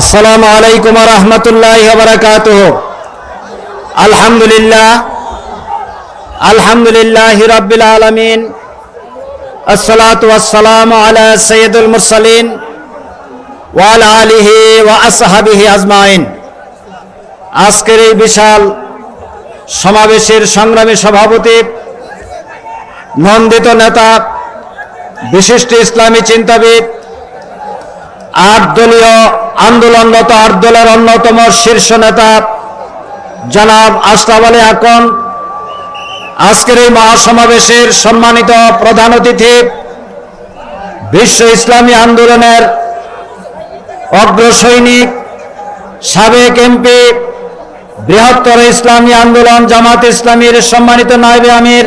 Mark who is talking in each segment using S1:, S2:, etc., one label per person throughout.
S1: আসসালামু আলাইকুম রহমতুল্লাহ বারকাত আলহামদুলিল্লাহ আলহামদুলিল্লাহ রব্বিল আলমিন, আসসালাতু ওয়াসসালাম আলা সৈয়দুল মুরসালিন ওয়াল আলিহি ওয়া আসহাবিহি আজমাইন। আজকের এই বিশাল সমাবেশের সংগ্রামী সভাপতি, নন্দিত নেতা, বিশিষ্ট ইসলামী চিন্তাবিদ, আট দলীয় আন্দোলনরত আট দলের অন্যতম শীর্ষ নেতা জনাব আশরাফ আলী আকন আজকের এই মহাসমাবেশের সম্মানিত প্রধান অতিথি বিশ্ব ইসলামী আন্দোলনের অগ্রসৈনিক, সাবেক এমপি, বৃহত্তর ইসলামী আন্দোলন, জামাত ইসলামীর সম্মানিত নায়েবে আমির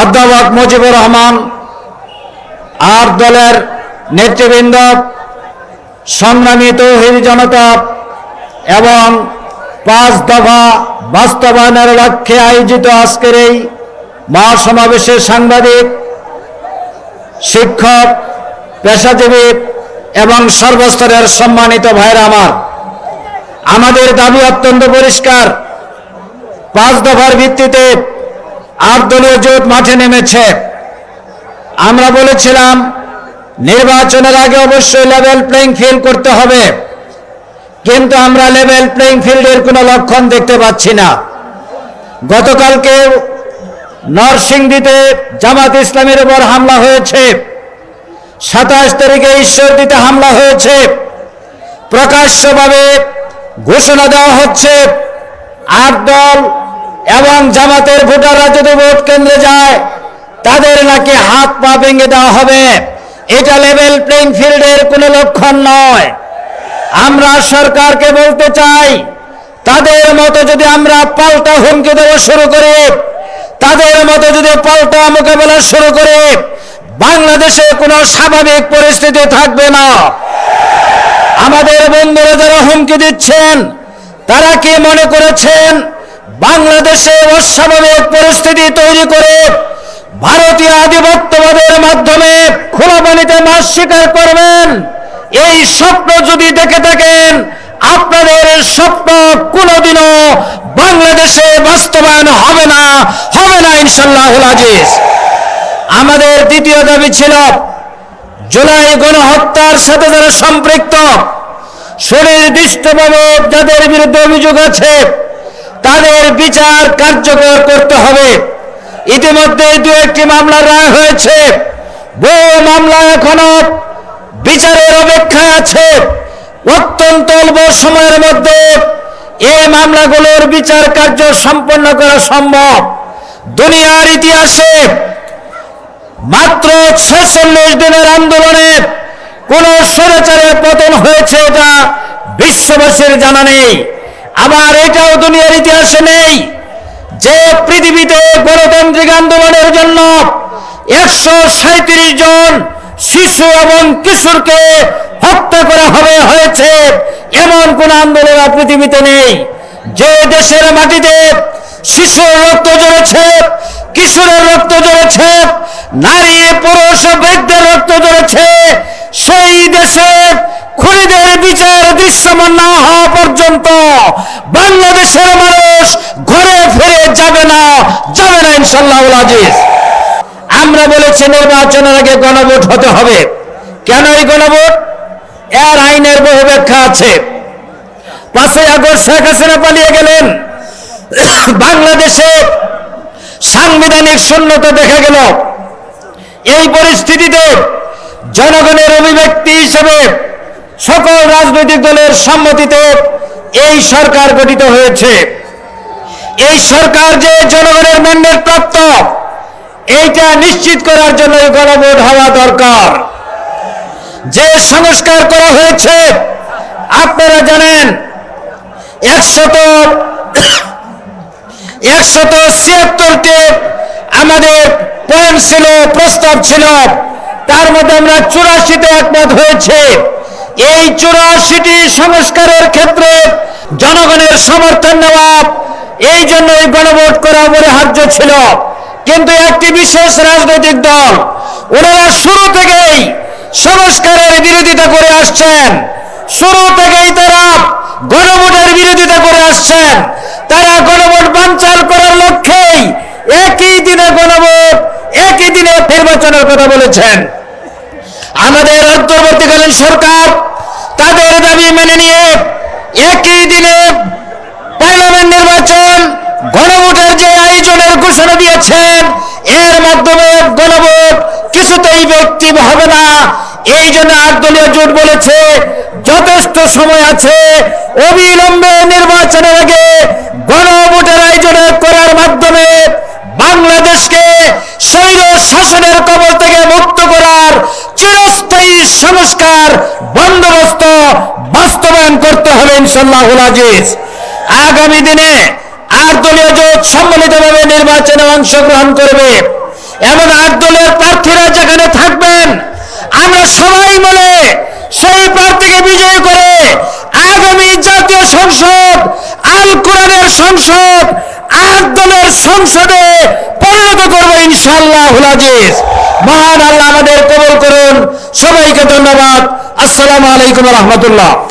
S1: অধ্যাপক মুজিবুর রহমান, আট দলের নেতৃবৃন্দ সংগ্রামী তৌহিদ জনতা এবং পাঁচ দফা বাস্তবায়নের লক্ষ্যে আয়োজিত আজকের এই মহাসমাবেশের সাংবাদিক, শিক্ষক, পেশাজীবী এবং সর্বস্তরের সম্মানিত ভাইরা আমার। আমাদের দাবি অত্যন্ত পরিষ্কার। পাঁচ দফার ভিত্তিতে আট দলীয় জোট মাঠে নেমেছে। আমরা বলেছিলাম নির্বাচনের আগে অবশ্যই লেভেল প্লেইং ফিল্ড করতে হবে। কিন্তু আমরা লেভেল প্লেইং ফিল্ডের কোনো লক্ষণ দেখতে পাচ্ছি না। গতকালকে নরসিংদীতে জামাত ইসলামের উপর হামলা হয়েছে। সাতাশ তারিখে ঈশ্বরদীতে হামলা হয়েছে। প্রকাশ্যভাবে ঘোষণা দেওয়া হচ্ছে, আট দল এবং জামাতের ভোটাররা যদি ভোট কেন্দ্রে যায়, তাদের নাকি হাত পা ভেঙে দেওয়া হবে। এটা লেভেল প্লেইং ফিল্ডের কোনো লক্ষণ নয়। আমরা সরকারকে বলতে চাই, তাদের মতো যদি আমরা পাল্টা হুমকি দেওয়া শুরু করি, তাদের মতো যদি পাল্টা মোকাবেলা শুরু করি, বাংলাদেশে কোনো স্বাভাবিক পরিস্থিতি থাকবে না। আমাদের বন্ধুরা যারা হুমকি দিচ্ছেন, তারা কি মনে করেছেন, বাংলাদেশে অস্বাভাবিক পরিস্থিতি তৈরি করে ভারতীয় আধিপত্যবাদের মাধ্যমে খোলা পানিতে মাছ শিকার করবেন। এই স্বপ্ন যদি দেখে থাকেন, আপনাদের স্বপ্ন কোনোদিনও বাংলাদেশে বাস্তবায়ন হবে না হবে না ইনশাল্লাহ আজিজ। আমাদের দ্বিতীয় দাবি ছিল, জুলাই গণহত্যার সাথে যারা সম্পৃক্ত শরীর সুনির্দিষ্টভাবে যাদের বিরুদ্ধে অভিযোগ আছে, তাদের বিচার কার্যকর করতে হবে। ইতিমধ্যে দু একটি মামলার রায় হয়েছে। বহু মামলা এখনও বিচারের অপেক্ষায় আছে। অত্যন্ত অল্প সময়ের মধ্যে এই মামলাগুলোর বিচার কার্য সম্পন্ন করা সম্ভব। দুনিয়ার ইতিহাসে মাত্র ছেচল্লিশ দিনের আন্দোলনে কোন স্বৈরাচারের পতন হয়েছে এটা বিশ্ববাসীর জানা নেই। আবার এটাও দুনিয়ার ইতিহাসে নেই যে পৃথিবীতে গণতান্ত্রিক আন্দোলনের জন্য একশো সাঁত্রিশ জন শিশু এবং কিশোরকে হত্যা করা হবে, হয়েছে। এমন কোন আন্দোলন আর পৃথিবীতে নেই। যে দেশের মাটিতে শিশুর রক্ত ঝরেছে, কিশোরের রক্ত ঝরেছে, নারী পুরুষ বৃদ্ধের রক্ত ঝরেছে, সেই দেশে খুনিদের বিচার দৃশ্যমান না হওয়া পর্যন্ত বাংলাদেশের যাবে না যাবে না ইনশাল্লাহ আজিজ। আমরা বলেছি নির্বাচনের আগে গণভোট হতে হবে। কেন এই গণভোট? এর আইনের বহু ব্যাখ্যা আছে। পাঁচই আগস্ট শেখ হাসিনা পালিয়ে গেলেন। বাংলাদেশে সাংবিধানিক শূন্যতা দেখা গেল। এই পরিস্থিতিতে জনগণের অভিব্যক্তি হিসেবে সকল রাজনৈতিক দলের সম্মতিতে এই সরকার গঠিত হয়েছে। এই সরকার যে জনগণের ম্যান্ডেট প্রাপ্ত, এইটা নিশ্চিত করার জন্য গণভোট হওয়া দরকার। যে সংস্কার করা হয়েছে, আপনারা জানেন, একশত একশত ছিয়াত্তরটি আমাদের পয়েন্ট ছিল, প্রস্তাব ছিল, তার মধ্যে আমরা চুরাশিতে একমত হয়েছে। এই চুরাশিটি সংস্কারের ক্ষেত্রে জনগণের সমর্থন নেওয়া এই জন্য এই গণভোট করা অপরিহার্য ছিল। কিন্তু একটি বিশেষ রাজনৈতিক দল, ওনারা শুরু থেকেই সংস্কারের বিরোধিতা করে আসছেন। শুরু থেকেই তারা গণভোটের বিরোধিতা করে আসছেন। তারা গণভোট বানচাল করার লক্ষ্যেই একই দিনে গণভোট, একই দিনে নির্বাচনের কথা বলেছেন। আমাদের অন্তর্বর্তীকালীন সরকার তাদের দাবি মেনে নিয়ে একই দিনে পার্লামেন্ট নির্বাচন গণভোটের যে আয়োজনের ঘোষণা দিয়েছেন এর মাধ্যমে গণভোট কিছুতেই ব্যক্তি হবে না এই জন্য আটদলীয় জোট বলেছে, যথেষ্ট সময় আছে, অবিলম্বে নির্বাচনের আগে গণভোটের আয়োজন করার মাধ্যমে বাংলাদেশকে শৈল শাসনের কবল থেকে মুক্ত করার চিরস্থায়ী সংস্কার বন্দোবস্ত বাস্তবায়ন করতে হবে ইনশাল্লাহ আজিজ। আগামী দিনে আট দলীয় জোট সম্মিলিতভাবে নির্বাচনে অংশগ্রহণ করবে। এবং আট দলের সবাই মিলে সেই প্রার্থীকে বিজয় করে। আগামী জাতীয় সংসদ, আল কোরআনের সংসদ আর সংসদে পরিণত করব ইনশাল্লাহ আজিজ মহান আল্লাহ আমাদের কবল করুন। সবাইকে ধন্যবাদ। আসসালামু আলাইকুম রহমতুল্লাহ।